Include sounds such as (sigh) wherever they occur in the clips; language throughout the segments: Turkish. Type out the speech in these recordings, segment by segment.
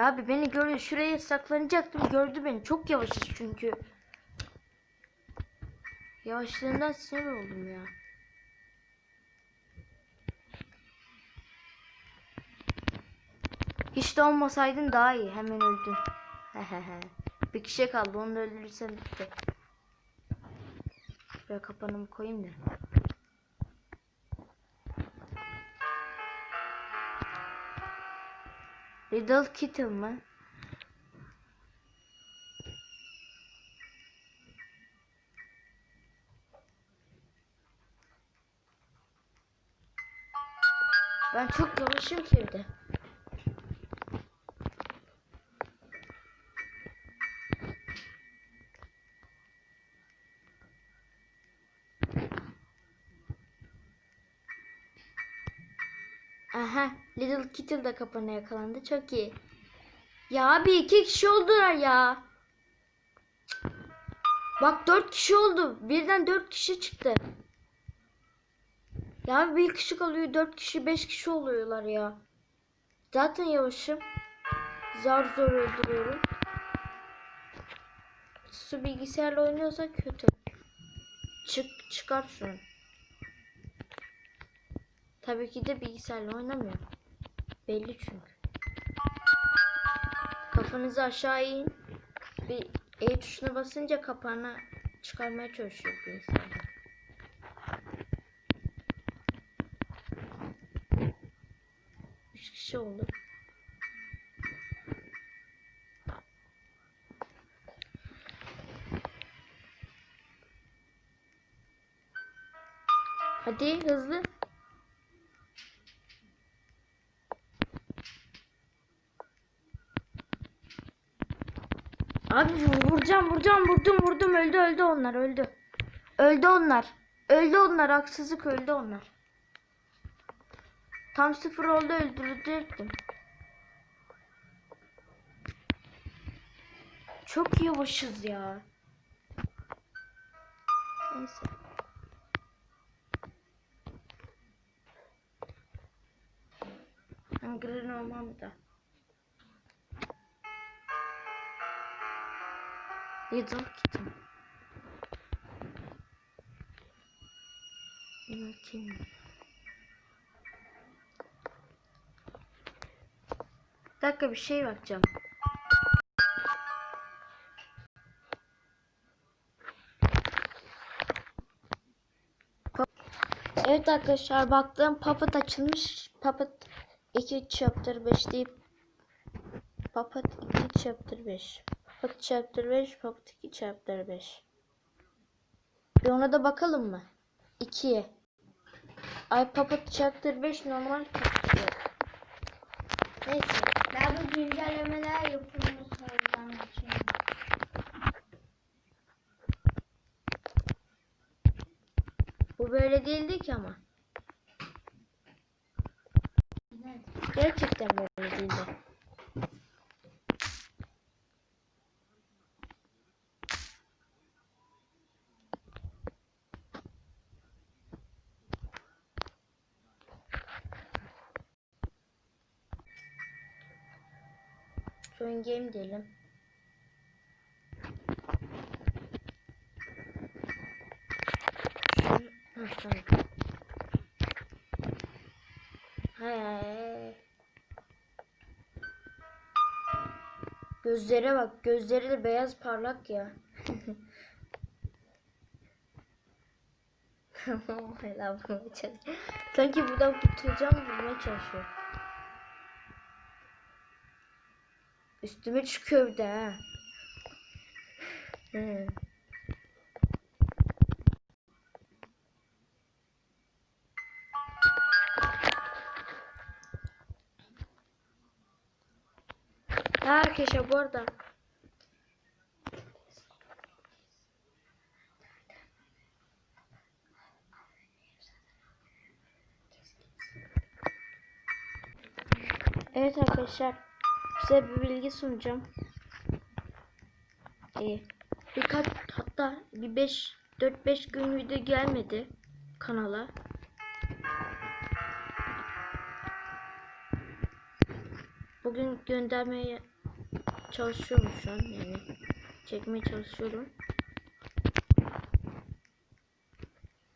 Ya abi beni görüyor. Şuraya saklanacaktım. Gördü beni. Çok yavaşız çünkü. Yavaşlığından sinir oldum ya. Hiç de olmasaydın daha iyi. Hemen öldün. (laughs) Bir kişi kaldı. Onu da öldürürsem bitti. Böyle kapanımı koyayım da. Little Kitten mı? Ben çok yavaşım ki evde. Aha, Little Kitten da kapana yakalandı. Çok iyi. Ya abi iki kişi oldular ya. Bak dört kişi oldu. Birden dört kişi çıktı. Ya bir kişi kalıyor, dört kişi, beş kişi oluyorlar ya. Zaten yavaşım. Zar zor öldürüyorum. Su bilgisayarla oynuyorsa kötü. Çık, çıkar şunu. Tabii ki de bilgisayarla oynamıyorum. Belli çünkü. Kafanızı aşağı in. Bir E tuşuna basınca kapağını çıkarmaya çalışıyor bilgisayarda. Üç kişi oldu. Hadi hızlı. Abi vuracağım vuracağım vurdum vurdum öldü öldü onlar öldü. Öldü onlar. Öldü onlar haksızlık öldü onlar. Tam sıfır oldu öldürdüm. Çok yavaşız ya. Neyse. Ben. Kitten. Little Kitten. Bir dakika bir şey bakacağım. Evet arkadaşlar baktım Puppet açılmış. Puppet 2 chapter 5 deyip Puppet 2 chapter 5. Puppet chapter 5, Puppet 2 chapter 5. Bir ona da bakalım mı? 2'ye. Ay Puppet chapter 5 normal Puppet. Neyse. Ben bu güncellemeler oradan geçiyorum. Bu böyle değildi ki ama. Gerçekten böyle değildi. Join game diyelim. Şunu- Hah, tamam. He. Gözlere bak. Gözleri de beyaz parlak ya. (laughs) Sanki buradan kurtulacağım vurmaya çalışıyor. Üstüme çıkıyor bir de ha. Hı. Arkadaşlar bu arada Evet arkadaşlar size bir bilgi sunacağım. Ee, birkaç hatta bir 5 4-5 gün video gelmedi kanala. Bu bugün göndermeye çalışıyorum şu an yani çekmeye çalışıyorum.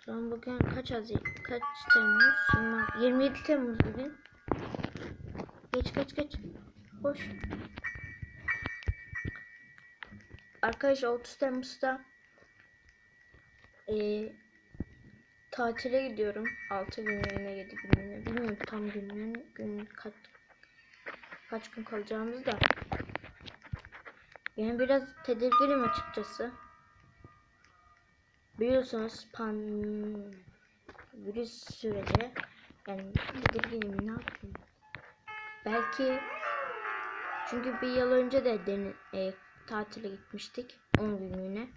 Şu an bugün kaç Haziran kaç Temmuz? Şimdi 27 Temmuz bugün. Geç geç geç. Hoş. Arkadaşlar 30 Temmuz'da eee tatile gidiyorum. 6 günlüğüne 7 günlüğüne. Bilmiyorum tam günlüğüne. Gün kaç kaç gün kalacağımızı da. Yani biraz tedirginim açıkçası. Biliyorsunuz pan virüs süreci yani tedirginim ne yapayım. Belki çünkü bir yıl önce de deni, e, tatile gitmiştik 10 günlüğüne.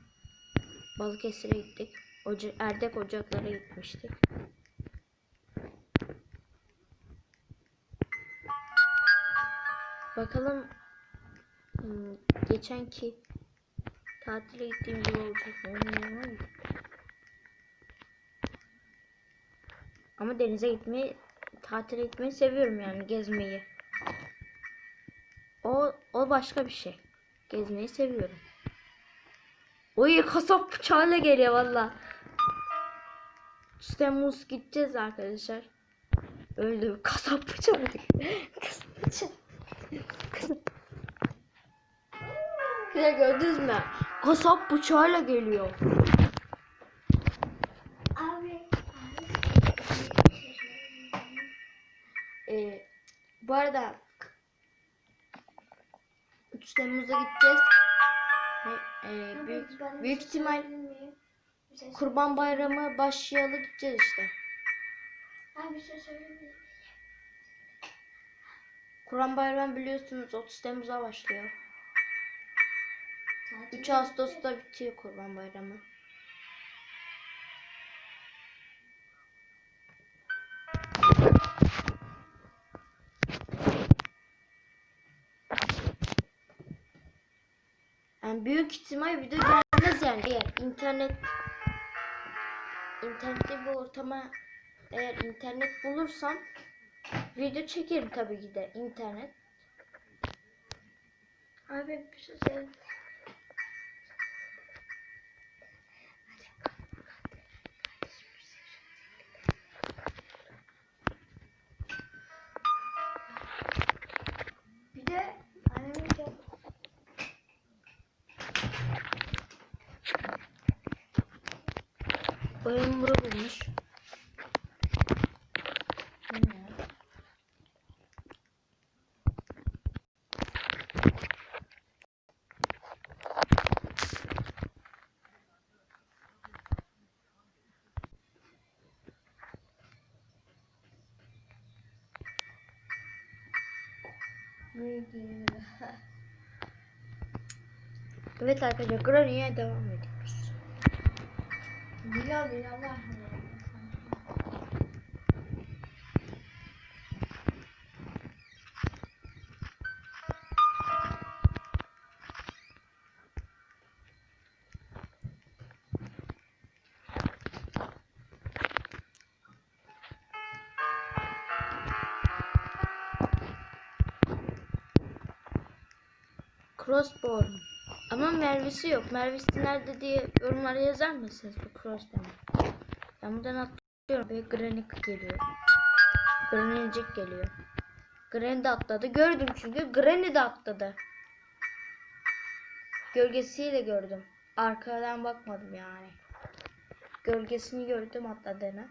Balıkesir'e gittik. Oca Erdek Ocaklar'a gitmiştik. Bakalım hmm, geçenki tatile gittiğim gibi olacak mı. Ama denize gitmeyi, tatile gitmeyi seviyorum yani gezmeyi. O o başka bir şey. Gezmeyi seviyorum. Oy kasap bıçağıyla geliyor valla. Temmuz gideceğiz arkadaşlar. Öldü. Kasap bıçağı. (laughs) kasap bıçağı. Kasap. Güzel gördünüz mü? Kasap bıçağıyla geliyor. Abi. Ee, bu arada 3 Temmuz'da gideceğiz. Ve, e, büyük, büyük ihtimal şey Kurban Bayramı başlayalı gideceğiz işte. Abi şey? Kurban Bayramı biliyorsunuz 30 Temmuz'a başlıyor. Tatil 3 Ağustos'ta bitiyor Kurban Bayramı. Yani büyük ihtimal video gelmez yani eğer internet internette bir ortama eğer internet bulursam video çekerim tabii ki de internet. Abi bir şey söyle. Bayım bura bulmuş. Evet arkadaşlar Granny'e devam ediyoruz. Bila. Ama Mervisi yok. Mervisi nerede diye yorumlara yazar mısınız bu crossbow? Ben buradan atlıyorum ve Granny geliyor. Granny'cik geliyor. Granny de atladı. Gördüm çünkü Granny de atladı. Gölgesiyle gördüm. Arkadan bakmadım yani. Gölgesini gördüm atladığını.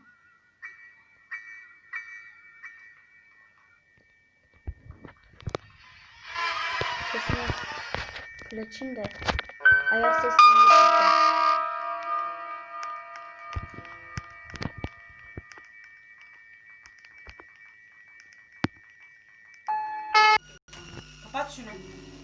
Sesini Flaçın da ayak sesini. Kapat şunu.